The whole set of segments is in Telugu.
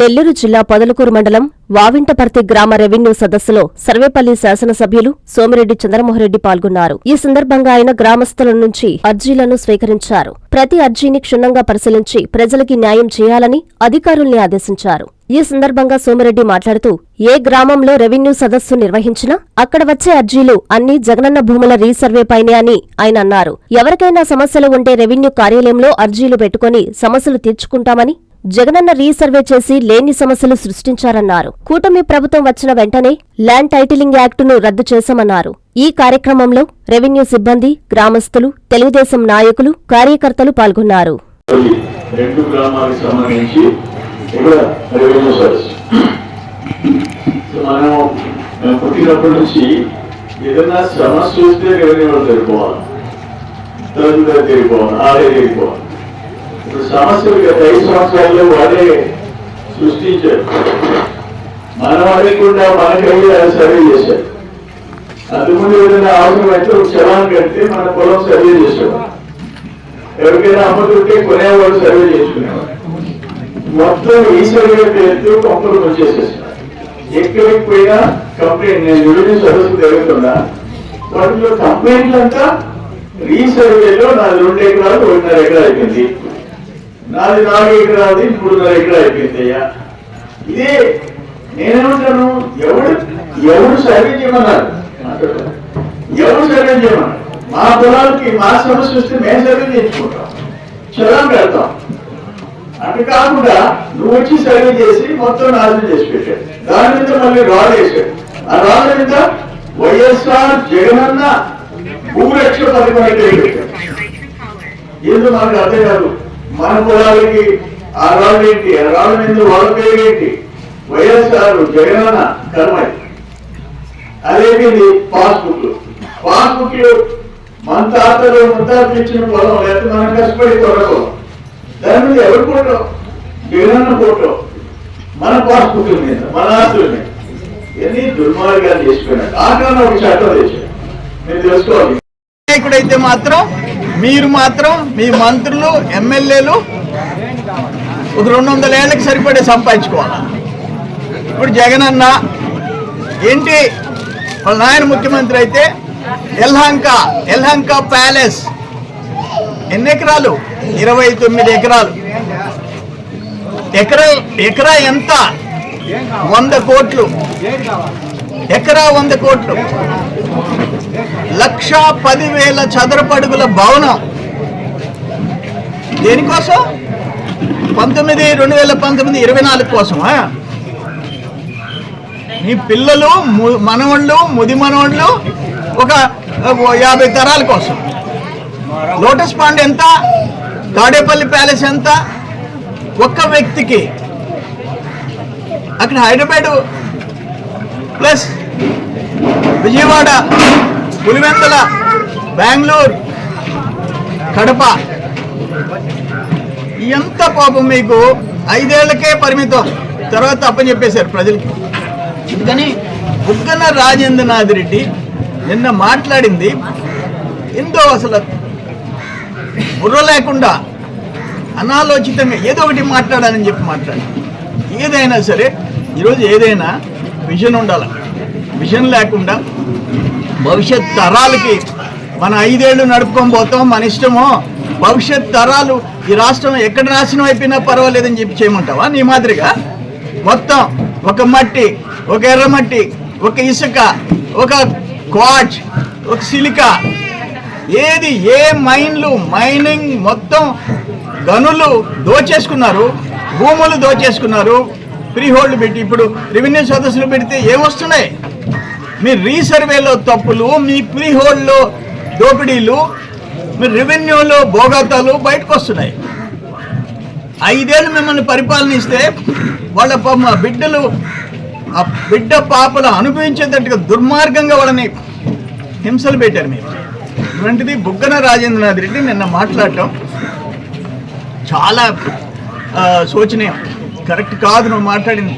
నెల్లూరు జిల్లా పొదలకూరు మండలం వావింటపర్తి గ్రామ రెవెన్యూ సదస్సులో సర్వేపల్లి శాసనసభ్యులు సోమిరెడ్డి చంద్రమోహన్రెడ్డి పాల్గొన్నారు. ఈ సందర్భంగా ఆయన గ్రామస్తుల నుంచి అర్జీలను స్వీకరించారు. ప్రతి అర్జీని క్షుణ్ణంగా పరిశీలించి ప్రజలకి న్యాయం చేయాలని అధికారుల్ని ఆదేశించారు. ఈ సందర్భంగా సోమిరెడ్డి మాట్లాడుతూ ఏ గ్రామంలో రెవెన్యూ సదస్సు నిర్వహించినా అక్కడ వచ్చే అర్జీలు అన్ని జగనన్న భూముల రీసర్వేపైనే అని ఆయన అన్నారు. ఎవరికైనా సమస్యలు ఉంటే రెవెన్యూ కార్యాలయంలో అర్జీలు పెట్టుకుని సమస్యలు తీర్చుకుంటామని జగనన్న రీసర్వే చేసి లేని సమస్యలు సృష్టించారన్నారు. కూటమి ప్రభుత్వం వచ్చిన వెంటనే ల్యాండ్ టైటిలింగ్ యాక్టును రద్దు చేశామన్నారు. ఈ కార్యక్రమంలో రెవెన్యూ సిబ్బంది గ్రామస్తులు తెలుగుదేశం నాయకులు కార్యకర్తలు పాల్గొన్నారు. రెండు గ్రామాలకు సంబంధించి ఇక్కడ రెవెన్యూ సర్వీస్. మనం పుట్టినప్పటి నుంచి ఏదైనా సమస్య వస్తే రెవెన్యూ వాళ్ళు తెలిపోవాలి తల్లిదండ్రులు తెలిపోవాలి ఆడే తెలిపోవాలి సమస్యలు గత ఐదు సంవత్సరాల్లో వాడే సృష్టించారు. మనం అడగకుండా మనకయ్యి అది సర్వే చేశారు. అందుముందు ఏదైనా అవసరం అయితే ఒక చలాన్ కడితే మన పొలం సర్వే చేసేవారు ఎవరికైనా అమ్ముతుంటే కొనేవాళ్ళు సర్వే చేసుకునేవారు మొత్తం ఈ సర్వే పేరుతో కంపెనీ వచ్చేసేసారు ఎక్కడికి పోయినా కంప్లైంట్ నేను యూనియన్ సర్వీస్ జరుగుతున్నా వాటిలో కంప్లైంట్లు అంతా రీసర్వేలో నాది రెండు ఎకరాలు ఒకటిన్నర ఎకరాలు అయిపోయింది నాది నాలుగు ఎకరాది మూడున్నర ఎకరా అయిపోయింది అయ్యా. ఇదే నేనేమంటాను? ఎవడు ఎవడు సర్వే చేయమన్నారు? ఎవరు సర్వే చేయమన్నారు? మా పొలాలకి మా సమస్య వస్తే మేము సర్వే చేయించుకుంటాం. చలాన్ పెడతాం. అటు కాకుండా నువ్వు వచ్చి సర్వే చేసి మొత్తం నాశనం చేసి పెట్టాడు దాని మీద మళ్ళీ రాడ్ వేసాడు ఆ రాళ్ళ మీద వైఎస్ఆర్ జగనన్న భూరక్ష పథకం అయితే ఏదో మనకు అర్థం కాదు. మన కులాలకి ఆ రాళ్ళు ఏంటి ఆ రాళ్ళ నిందు వాళ్ళ పేరు ఏంటి వైఎస్ఆర్ జగనన్న కర్మ ఇది. పాస్బుక్ పాస్బుక్ మన తాతలు ముత్తాతలు ఇచ్చిన పొలం లేకపోతే మనం కష్టపడి కొనకు దాని మీద ఎవరు కొట్టం జగనన్న కొట్టం మన పాస్బుక్ మీద మన ఆస్తుల మీద. ఇవన్నీ దుర్మార్గాలు చేసుకున్నాడు ఆ కాలంలో ఒక చట్టం తెచ్చాడు మీరు తెలుసుకోవాలి. నాయకుడైతే మాత్రం మీరు మాత్రం మీ మంత్రులు ఎమ్మెల్యేలు ఒక రెండు వందల ఏళ్ళకి సరిపడే సంపాదించుకోవాలి. ఇప్పుడు జగన్ అన్న ఏంటి? వాళ్ళ నాయన ముఖ్యమంత్రి అయితే ఎల్హంక ఎల్హంక ప్యాలెస్. ఎన్ని ఎకరాలు? ఇరవై తొమ్మిది ఎకరాలు. ఎకరా ఎకరా ఎంత? వంద కోట్లు. ఎకరా వంద కోట్లు. లక్ష పదివేల చదరపడుగుల భవనం దేనికోసం? పంతొమ్మిది రెండు వేల పంతొమ్మిది ఇరవై నాలుగు కోసమా మీ పిల్లలు ము- ముది మనవండ్లు ఒక యాభై తరాల కోసం. లోటస్ పాండ్ ఎంత? తాడేపల్లి ప్యాలెస్ ఎంత? ఒక్క వ్యక్తికి. అక్కడ హైదరాబాద్ ప్లస్ విజయవాడ పులివెందల బెంగళూరు కడప. ఎంత పాపం మీకు? ఐదేళ్ళకే పరిమితం. తర్వాత అప్పచెప్పేశారు ప్రజలకి అందుకని బుగ్గన రాజేంద్రనాథ్ రెడ్డి నిన్న మాట్లాడింది ఎంతో అసలు బుర్ర లేకుండా అనాలోచితంగా ఏదో ఒకటి మాట్లాడాలని చెప్పి మాట్లాడి ఏదైనా సరే ఈరోజు ఏదైనా విజన్ ఉండాలి. విజన్ లేకుండా భవిష్యత్ తరాలకి మన ఐదేళ్ళు నడుపుకొని పోతాం మన ఇష్టమో. భవిష్యత్ తరాలు ఈ రాష్ట్రం ఎక్కడ నాశనం అయిపోయినా పర్వాలేదని చెప్పి చేయమంటావా? నీ మాదిరిగా? మొత్తం ఒక మట్టి ఒక ఎర్రమట్టి ఒక ఇసుక ఒక క్వాచ్ ఒక సిలికా. ఏది ఏ మైన్లు మైనింగ్ మొత్తం గనులు దోచేసుకున్నారు భూములు దోచేసుకున్నారు ఫ్రీ హోల్డ్ పెట్టి ఇప్పుడు రెవెన్యూ సదస్సులు పెడితే ఏమొస్తున్నాయి? మీ రీసర్వేలో తప్పులు మీ ఫ్రీ దోపిడీలు మీ రెవెన్యూలో భోగాతాలు బయటకు వస్తున్నాయి ఐదేళ్ళు మిమ్మల్ని పరిపాలనిస్తే వాళ్ళ మా బిడ్డలు ఆ బిడ్డ పాపలు అనుభవించేటట్టుగా దుర్మార్గంగా వాళ్ళని హింసలు పెట్టారు మీరు. ఇటువంటిది బుగ్గన రాజేంద్రనాథ్ రెడ్డి నిన్న మాట్లాడటం చాలా శోచనీయం. కరెక్ట్ కాదు నువ్వు మాట్లాడింది.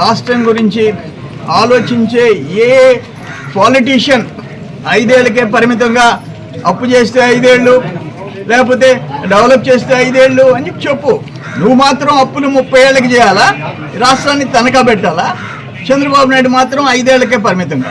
రాష్ట్రం గురించి ఆలోచించే ఏ పాలిటీషియన్ ఐదేళ్ళకే పరిమితంగా అప్పు చేస్తే ఐదేళ్ళు లేకపోతే డెవలప్ చేస్తే ఐదేళ్ళు అని చెప్పి చెప్పు. నువ్వు మాత్రం అప్పులు ముప్పై ఏళ్ళకి చేయాలా? రాష్ట్రాన్ని తనఖా పెట్టాలా? చంద్రబాబు నాయుడు మాత్రం ఐదేళ్ళకే పరిమితంగా.